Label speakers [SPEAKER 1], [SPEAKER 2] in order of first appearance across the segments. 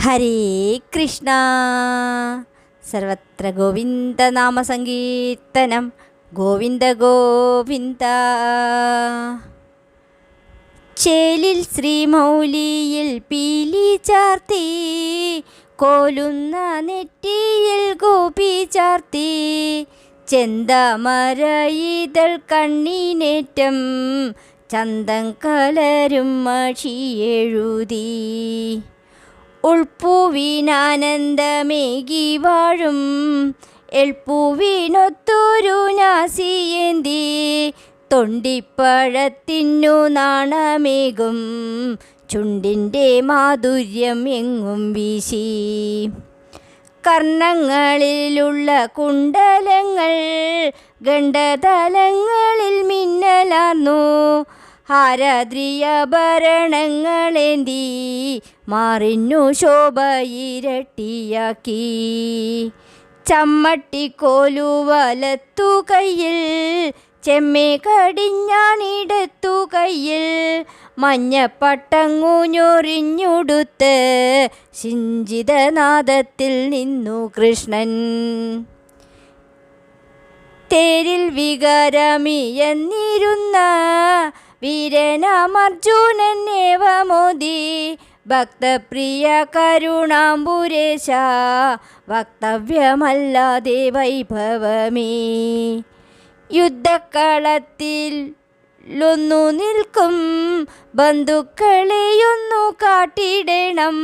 [SPEAKER 1] ഹരേ കൃഷ്ണ. സർവത്ര ഗോവിന്ദനാമസങ്കീർത്തനം ഗോവിന്ദ ഗോവിന്ദ. ചേലിൽ ശ്രീമൗലിയിൽ പീലി ചാർത്തി. കോലുന്ന നെറ്റിയിൽ ഗോപി ചാർത്തി. ചെന്തമരയിതൾ കണ്ണിനേറ്റം. ചന്തം കലരും മഷിയെഴുതി ഉൾപ്പൂവിനാനന്ദമേകി വാഴും. എൾപ്പൂവിനൊത്തൊരു നാസിയേന്തി. തൊണ്ടിപ്പഴത്തിനു നാണമേകും. ചുണ്ടിന്റെ മാധുര്യം എങ്ങും വീശി. കർണങ്ങളിലുള്ള കുണ്ടലങ്ങൾ ഗണ്ഡതലങ്ങളിൽ മിന്നലാർന്നു. ഹാരദ്രിയഭരണങ്ങളേന്തി മാറിഞ്ഞു ശോഭയിരട്ടിയാക്കി. ചമ്മട്ടിക്കോലു വലത്തു കയ്യിൽ ചെമ്മേ കടിഞ്ഞാണിടത്തു കയ്യിൽ മഞ്ഞപ്പട്ടങ്ങു ഞൊറിഞ്ഞുടുത്ത് ശിഞ്ചിതനാഥത്തിൽ നിന്നു കൃഷ്ണൻ. തേരിൽ വികാരമിയെന്നിരുന്ന വീരനാമർജുനൻ ഏവമോദി ഭക്തപ്രിയ കരുണാംബുരേശ വക്തവ്യമല്ലാതെ വൈഭവമേ യുദ്ധക്കളത്തിൽ ലൊന്നു നിൽക്കും ബന്ധുക്കളെയൊന്നു കാട്ടിടണം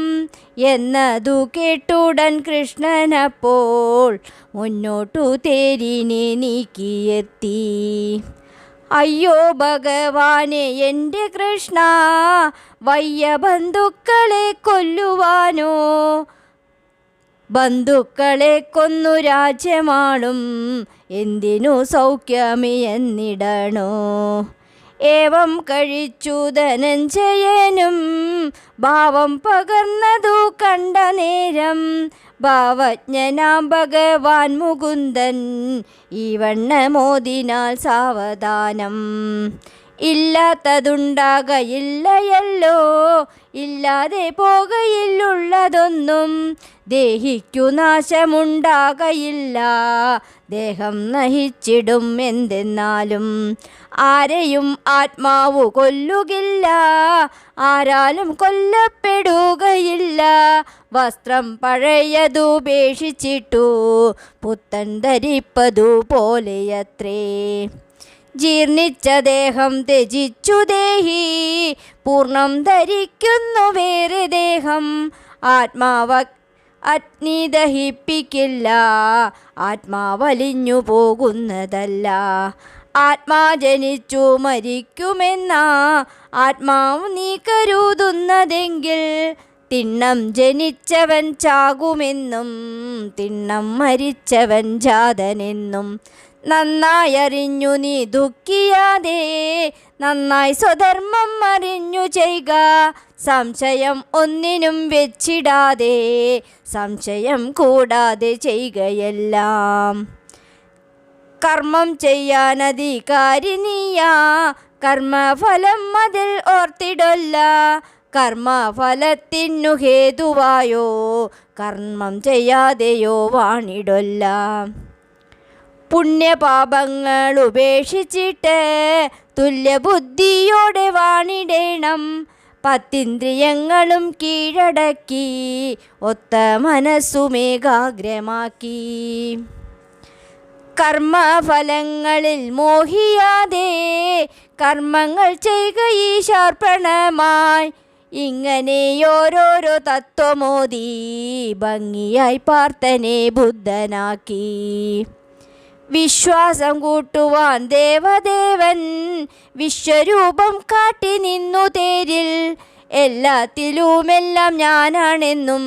[SPEAKER 1] എന്നതു കേട്ടുടൻ കൃഷ്ണനപ്പോൾ മുന്നോട്ടു തേരിനെ നീക്കിയെത്തി. അയ്യോ ഭഗവാനെ എന്റെ കൃഷ്ണ വയ്യ ബന്ധുക്കളെ കൊല്ലുവാനോ? ബന്ധുക്കളെ കൊന്നു രാജ്യമാളും എന്തിനു സൗഖ്യമി എന്നിടണോ? ഏവം കഴിച്ചു ധനഞ്ജയനും ഭാവം പകർന്നതു കണ്ട നേരം ഭാവജ്ഞനാം ഭഗവാൻ മുകുന്ദൻ ഈ വണ്ണമോദിനാൽ സാവധാനം. ഇല്ലാത്തതുണ്ടാകയില്ലയല്ലോ ഇല്ലാതെ പോകയില്ലുള്ളതൊന്നും ദേഹിക്കു നാശമുണ്ടാകയില്ല. ദേഹം നഹിച്ചിടും എന്തെന്നാലും ആരെയും ആത്മാവു കൊല്ലുകില്ല ആരാലും കൊല്ലപ്പെടുകയില്ല. വസ്ത്രം പഴയതുപേക്ഷിച്ചിട്ടു പുത്തൻ ധരിപ്പതു പോലെയത്രേ. ജീർണിച്ച ദേഹം ത്യജിച്ചു ദേഹി പൂർണം ധരിക്കുന്നു വേറെ ദേഹം. ആത്മാവ അഗ്നി ദഹിപ്പിക്കില്ല. ആത്മാവലിഞ്ഞു പോകുന്നതല്ല. ആത്മാ ജനിച്ചു മരിക്കുമെന്ന. ആത്മാവ് നീ കരുതുന്നതെങ്കിൽ തിണ്ണം ജനിച്ചവൻ ചാകുമെന്നും തിണ്ണം മരിച്ചവൻ ജാതനെന്നും. നന്നായി അറിഞ്ഞു നീ ദുഃഖിയാതെ നന്നായി സ്വധർമ്മം അറിഞ്ഞു ചെയ്യുക. സംശയം ഒന്നിനും വെച്ചിടാതെ സംശയം കൂടാതെ ചെയ്യുകയെല്ലാം. കർമ്മം ചെയ്യാൻ അധികാരിനീയ കർമ്മഫലം അതിൽ ഓർത്തിടല്ല. കർമ്മഫലത്തിനു ഹേതുവായോ കർമ്മം ചെയ്യാതെയോ വാണിടല്ല. പുണ്യപാപങ്ങൾ ഉപേക്ഷിച്ചിട്ട് തുല്യബുദ്ധിയോടെ വാണിടേണം. പത്തിന്ദ്രിയങ്ങളും കീഴടക്കി ഒത്ത മനസ്സുമേകാഗ്രമാക്കി കർമ്മഫലങ്ങളിൽ മോഹിയാതെ കർമ്മങ്ങൾ ചെയ്യുക ഈശാർപ്പണമായി. ഇങ്ങനെ ഓരോരോ തത്വമോദി ഭംഗിയായി പാർത്തനെ ബുദ്ധനാക്കി. വിശ്വാസം കൂട്ടുവാൻ ദേവദേവൻ വിശ്വരൂപം കാട്ടി നിന്നു തേരിൽ. എല്ലാത്തിലുമെല്ലാം ഞാനാണെന്നും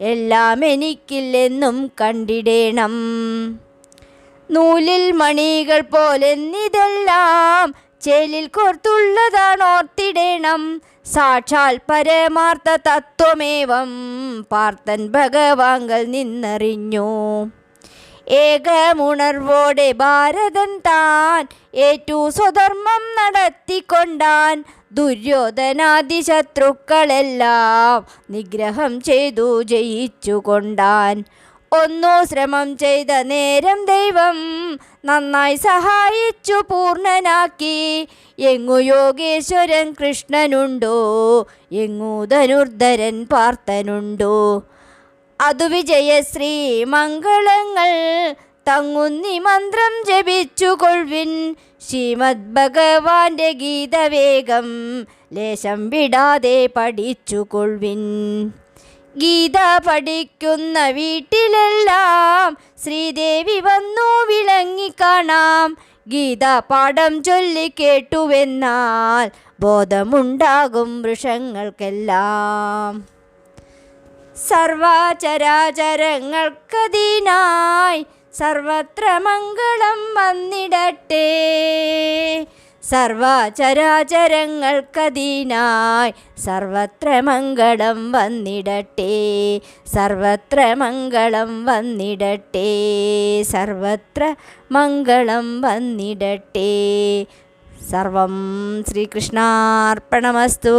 [SPEAKER 1] എല്ലാം എനിക്കില്ലെന്നും കണ്ടിടേണം. നൂലിൽ മണികൾ പോലെന്നിതെല്ലാം ചേലിൽ കോർത്തുള്ളതാണ് ഓർത്തിടേണം. സാക്ഷാൽ പരമാർത്ഥ തത്വമേവം പാർത്തൻ ഭഗവാങ്കൽ നിന്നറിഞ്ഞു. ഏകമുണർവോടെ ഭാരതൻ താൻ ഏറ്റു സ്വധർമ്മം നടത്തിക്കൊണ്ടാൻ ദുര്യോധനാദി ശത്രുക്കളെല്ലാം നിഗ്രഹം ചെയ്തു ജയിച്ചു കൊണ്ടാൻ ഒന്നു ശ്രമം ചെയ്ത നേരം ദൈവം നന്നായി സഹായിച്ചു പൂർണനാക്കി എങ്ങു യോഗേശ്വരൻ കൃഷ്ണനുണ്ടോ? എങ്ങു ധനുർധരൻ പാർത്തനുണ്ടോ അതു വിജയശ്രീ മംഗളങ്ങൾ തങ്ങുന്നി മന്ത്രം ജപിച്ചുകൊൾവിൻ ശ്രീമദ് ഭഗവാന്റെ ഗീതവേഗം ലേശം വിടാതെ പഠിച്ചുകൊൾവിൻ ഗീത പഠിക്കുന്ന വീട്ടിലെല്ലാം ശ്രീദേവി വന്നു വിളങ്ങി കാണാം. ഗീത പാഠം ചൊല്ലി കേട്ടുവെന്നാൽ ബോധമുണ്ടാകും വൃഷങ്ങൾക്കെല്ലാം സർവചരാചരങ്ങൾക്കതിനായി സർവത്ര മംഗളം വന്നിടട്ടെ. സർവാചരാചരങ്ങൾക്കതിനായി സർവത്ര മംഗളം വന്നിടട്ടെ. സർവത്ര മംഗളം വന്നിടട്ടെ. സർവത്ര മംഗളം വന്നിടട്ടെ. സർവം ശ്രീകൃഷ്ണാർപ്പണമസ്തു.